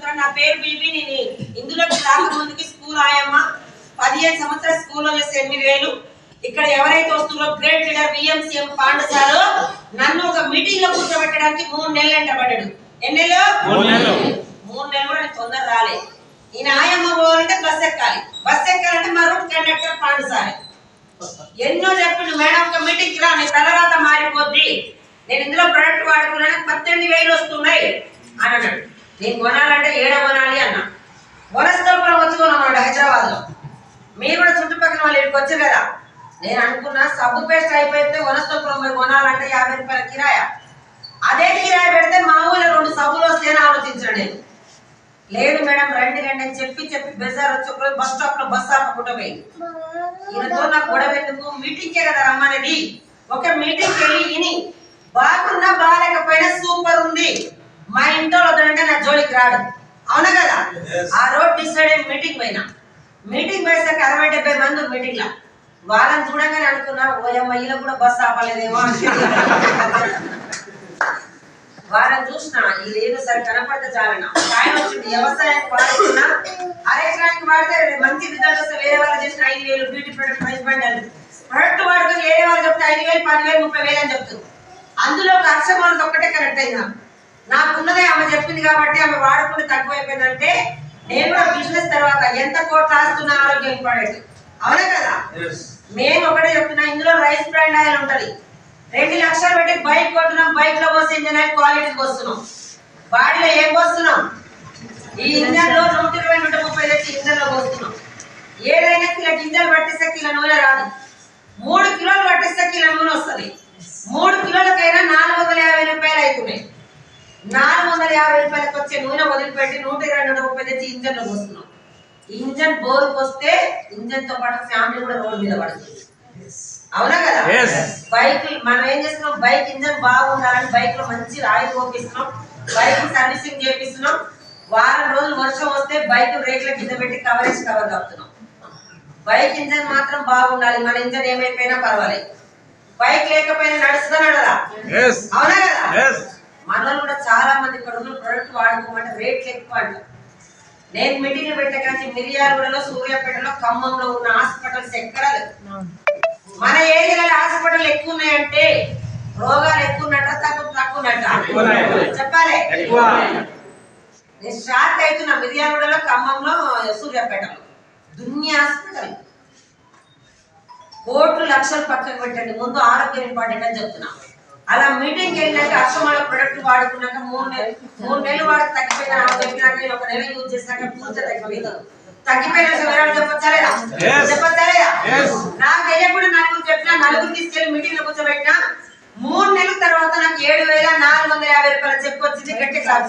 చెప్తాను నా పేరు బీబీ నేను ఇందులోకి రాకముందుకి స్కూల్ ఆయమ్మ. పదిహేను సంవత్సరాల స్కూల్లో చేస్తే ఎనిమిది వేలు. ఇక్కడ ఎవరైతే వస్తుందో great leader B M C M Pandu sir. నన్ను ఒక మీటింగ్లో కూర్చోబెట్టడానికి మూడు నెలలు ఎంట పడ్డాడు. ఎన్ని నెలలు? మూడు నెలలు. కూడా నేను తొందర రాలే. ఈయన ఆయమ్మ పోవాలంటే బస్ ఎక్కాలి. బస్ ఎక్కాలంటే మా రూట్ కండక్టర్ పాండు సారే. ఎన్నో చెప్పిండు మేడం ఒక మీటింగ్కి రా నీ తలరాత మారిపోద్ది. నేను ఇందులో ప్రొడక్ట్ వాడుకున్నాను పద్దెనిమిది వేలు వస్తున్నాయి. అని అన్నాడు. నేను కొనాలంటే ఏడ కొనాలి అన్న. వనస్థలపురం వచ్చి కొనన్నాడు అన్నాడు హైదరాబాద్లో. మీరు కూడా చుట్టుపక్కల వాళ్ళు ఇక్కడికి వచ్చారు కదా. నేను అనుకున్నా సబ్బు పేస్ట్ అయిపోతే వనస్థలపురం పోయి కొనాలంటే యాభై రూపాయల కిరాయా. అదే కిరాయ పెడితే మా ఊళ్ళో రెండు సబ్బులు వస్తేనే ఆలోచించాను నేను. లేదు మేడం రండి రండి అని చెప్పి చెప్పి బెజార్ వచ్చి బస్ స్టాప్లో బస్ ఆపకుండా పోయింది ఈయనతో నాకు గొడవ ఎందుకు? మీటింగ్ కే కదా రమ్మనేది. ఒక మీటింగ్ వెళ్ళి ఇని. బాగున్నా బాగాలేకపోయినా సూపర్ ఉంది. మా ఇంట్లో వద్దంటే నా జోలికి రాడు. అవునా కదా? ఆ రోడ్ డిసైడ్ అయ్యి మీటింగ్ పోయినా. మీటింగ్ పోయేసరికి అరవై డెబ్బై మంది మీటింగ్ లా వాళ్ళని చూడగానే అనుకున్నా ఓయమ్మ ఈలో కూడా బస్ ఆపలేదేమో అని వారం చూసిన లేదు సరే కనపడితే చాలన్న ఆయన వచ్చింది వ్యవసాయానికి వాడుతున్నా? వాడితే మంచి రిజల్ట్ వస్తే వేరే వాళ్ళు చేసిన ఐదు వేలు బ్యూటీ ప్రొడక్ట్ ప్రైస్ బండి ప్రొడక్ట్ వాడుకొని వేరే వాళ్ళు చెప్తే ఐదు వేలు పదివేలు ముప్పై వేలు అని చెప్తారు అందులో ఒక అక్షరం ఒక్కటే కరెక్ట్ అయింది నాకు. నాకున్నదే ఆమె చెప్పింది కాబట్టి ఆమె వాడుకుని తక్కువైపోయిందంటే నేను కూడా బిజినెస్ తర్వాత ఎంత కోట్లు ఆస్తున్న ఆరోగ్యం ఇంపార్టెంట్ అవునా కదా? మేము ఒకటే చెప్తున్నా ఇందులో రైస్ బ్రాండ్ ఆయిల్ ఉంటది. రెండు లక్షలు పెట్టి బైక్ కొంటున్నాం బైక్లో పోసి ఇంజన్ ఆయిల్ క్వాలిటీ వస్తున్నాం బాడీలో ఏం పోస్తున్నాం? ఈ ఇంజన్లో నూట ఇరవై నూట ముప్పై తెచ్చి ఇంజన్లో పోస్తున్నాం. ఏదైనా కిలో గింజలు పట్టిస్తే కిలో నూనె రాదు మూడు కిలోలు పట్టిస్తే కిలో నూనె వస్తుంది మూడు కిలోలకైనా నాలుగు వందల యాభై రూపాయలు అవుతున్నాయి నాలుగు వందల యాభై రూపాయలకు వచ్చే నూనె వదిలిపెట్టి నూట ఇరవై నూట ముప్పై తెచ్చి ఇంజన్లో పోస్తున్నాం. ఇంజన్ బోరుకు వస్తే ఇంజన్తో పాటు ఫ్యామిలీ కూడా రోడ్డు మీద పడుతుంది. అవునా కదా. బైక్ మనం ఏం చేస్తున్నాం? బైక్ ఇంజన్ బాగుండాలని బైక్లో మంచి ఆయిల్ పోపిస్తున్నాం. బైక్ సర్వీసింగ్ చేపిస్తున్నాం. వారం రోజులు వర్షం వస్తే బైక్ రేట్ల కింద పెట్టి కవరేజ్ కవర్ కప్పుతున్నాం. బైక్ ఇంజన్ మాత్రం బాగుండాలి. మన ఇంజన్ ఏమైపోయినా పర్వాలేదు. బైక్ లేకపోయినా నడుస్తుందా నడదా. అవునా కదా. మనలో కూడా చాలా మంది ఇక్కడ ఉన్న ప్రొడక్ట్ వాడుకోమంటే రేట్లు ఎక్కువ అంట నేను మీటింగ్ పెట్టే కానీ మిర్యాలగూడలో సూర్యాపేటలో ఖమ్మంలో ఉన్న హాస్పిటల్స్ ఎక్కడ మన ఏరియాలో హాస్పిటల్ ఎక్కువ ఉన్నాయంటే రోగాలు ఎక్కువ ఉన్నట్ట తక్కువ తక్కువ. ఉన్నట్ట చెప్పాలి. నేను షాక్ అవుతున్నా మిర్యాలగూడలో ఖమ్మంలో సూర్యాపేటలో. దున్ని హాస్పిటల్. కోట్లు లక్షలు పక్కన పెట్టండి ముందు ఆరోగ్యం ఇంపార్టెంట్ అని చెప్తున్నా. అలా మీటింగ్ వెళ్ళినాక అక్షమాల ప్రొడక్ట్ వాడుకున్నాక మూడు నెలలు మూడు నెలలు వాడికి తగ్గిపోయిన ఆమె చెప్పినాక నేను ఒక నెల యూజ్ చేశాక పూర్తి తగ్గిపోయింది తగ్గిపోయిన వివరాలు చెప్పొచ్చా లేదా Yes. చెప్పొచ్చా లేదా Yes. నాకు తెలియకుండా నలుగురు చెప్పినా నలుగురు తీసుకెళ్ళి మీటింగ్లో కూర్చోబెట్టినా మూడు నెలల తర్వాత నాకు ఏడు వేల నాలుగు వందల యాభై రూపాయలు చెప్పొచ్చింది గట్టి క్లాస్